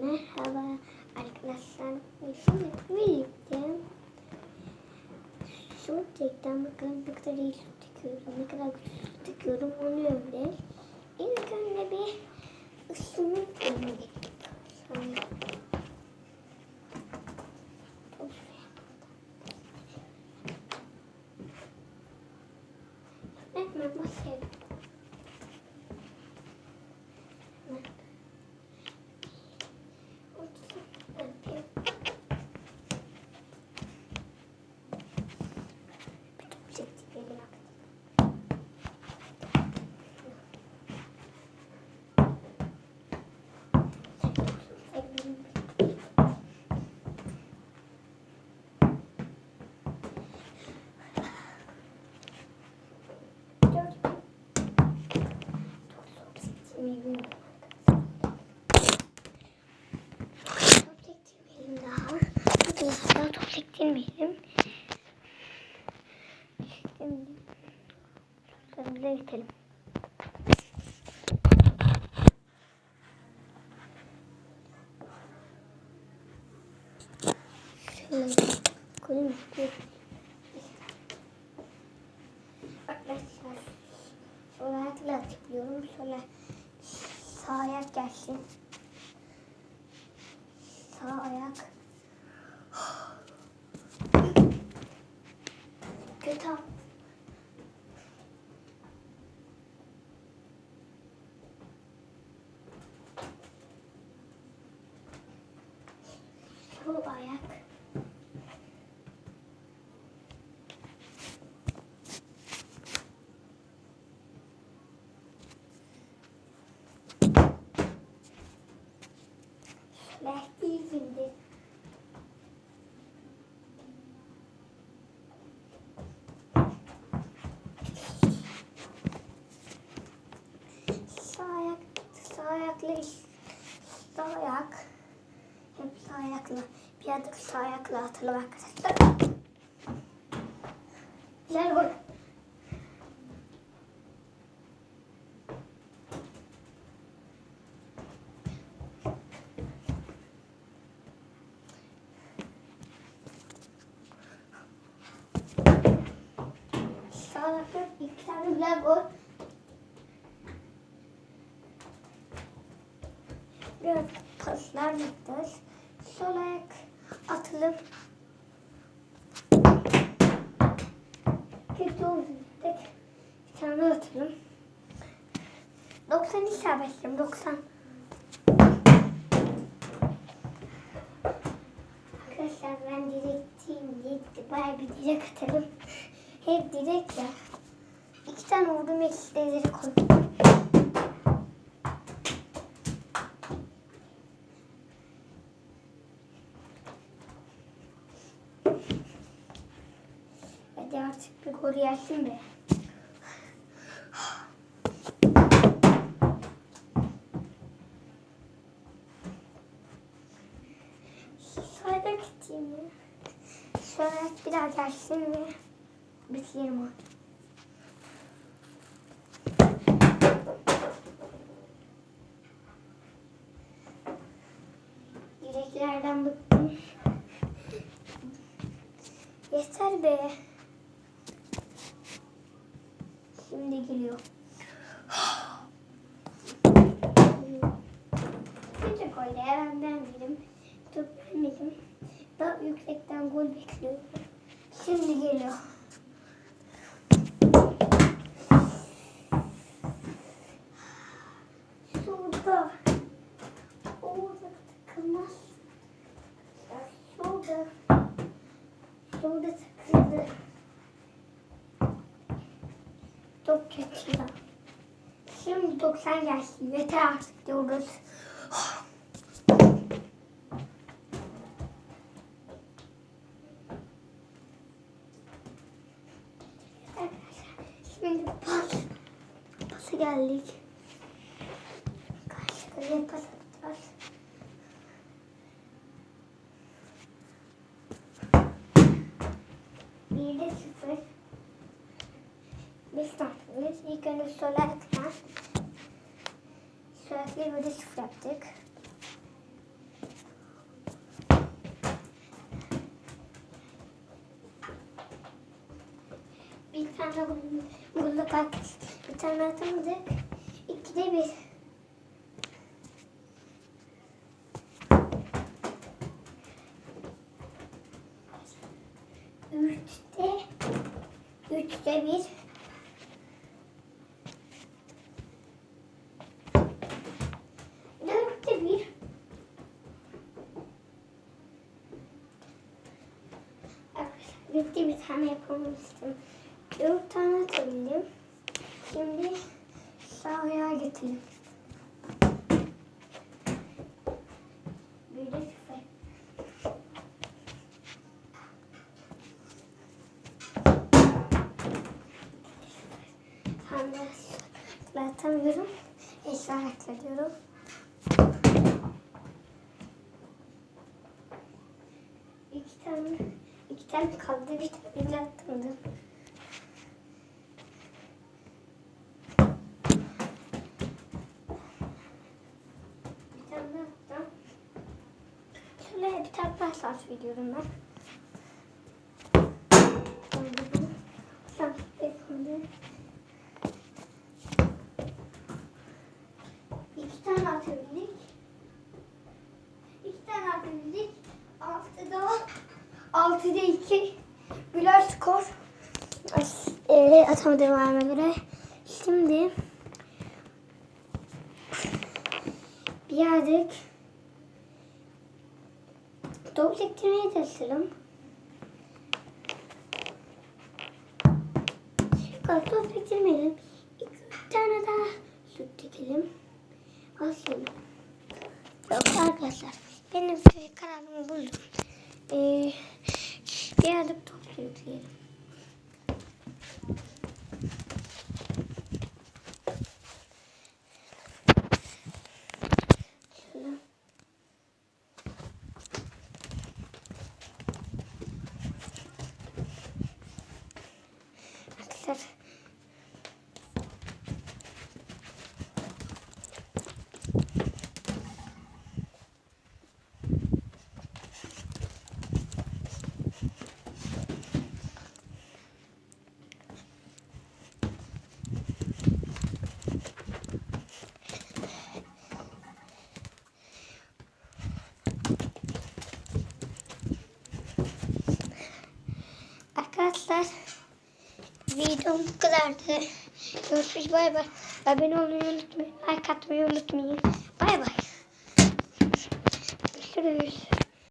Merhaba arkadaşlar. Şimdi birlikte su çekten bakalım ne kadar iyi su çekiyorum, ne kadar güzel su çekiyorum onu öğreneceğiz. İlk önce bir ısımı öğrenecek. Sonra Öğretmen başlayalım. Top çektirmeyelim daha. Çektirmeyelim. Şimdi sarımıza geçelim. Şöyle koyayım. Arkadaşlar şöyle ayakla atıyorum. Şöyle sağ ayak gelsin. Sağ ayak. Kötü. Sol ayak. Lastiği şimdi. Sağ ayak. Hep sağ ayakla. Bir adım sağ ayakla atalım arkadaşlar. Güzel gol. Sağ ayakla iki tane güzel gol. Biraz paslar yapacağız. Sol ayak atılıp kötü oldu. Tek bir tane atalım. 90 isabetliyim 90. Arkadaşlar ben direktiyim diye bayağı bir direk atarım. Hep direk ya. İki tane vurdum ikisi de ileri koydum. Hadi artık bir gol yersin be. Sonra gideyim ya. Sonra bir daha gelsin ve bitirelim onu. Yüreklerden bıktım. Yeter be. Şimdi geliyor. Küçük gol ben beğenmedim. Çok beğenmedim. Daha yüksekten gol bekliyorum. Şimdi geliyor. Çok kötü ya. Şimdi 90 gelsin. Yeter artık diyoruz. Şimdi pas. Pasa geldik. Kaleye pas atacağız. Bir de sıfır. Biz yapıyoruz. İlk önce sola ekran. Sürekli böyle sıfır yaptık. Bir tane gulluk attık. Bir tane atamadık. İkide bir. Üçte, üçte bir. Bitti bir tane yapamamıştım. Dört tane atabildim. Şimdi sağ ayağa getireyim. Bir de sıfır. Tam da ben atamıyorum. İşaret ediyorum. İki tane, iki tane kaldı. Bir tane attım. Bir tane attım. Şöyle bir tane daha şans veriyorum ben. Şans bekledim. 6'da 2 Güler skor. E, atamadım ayağıma göre. Şimdi bir yerdik. Top sektirmeye çalışalım. Bak top sektirmeyelim. İki tane daha süt dikelim. Aslında. Yok arkadaşlar benim şey kanalıma buldum. Şöyle. Arkadaşlar Arkadaşlar videom bu kadardı. Görüşürüz bay bay. Abone olmayı unutmayın. Like atmayı unutmayın. Bay bay. Görüşürüz.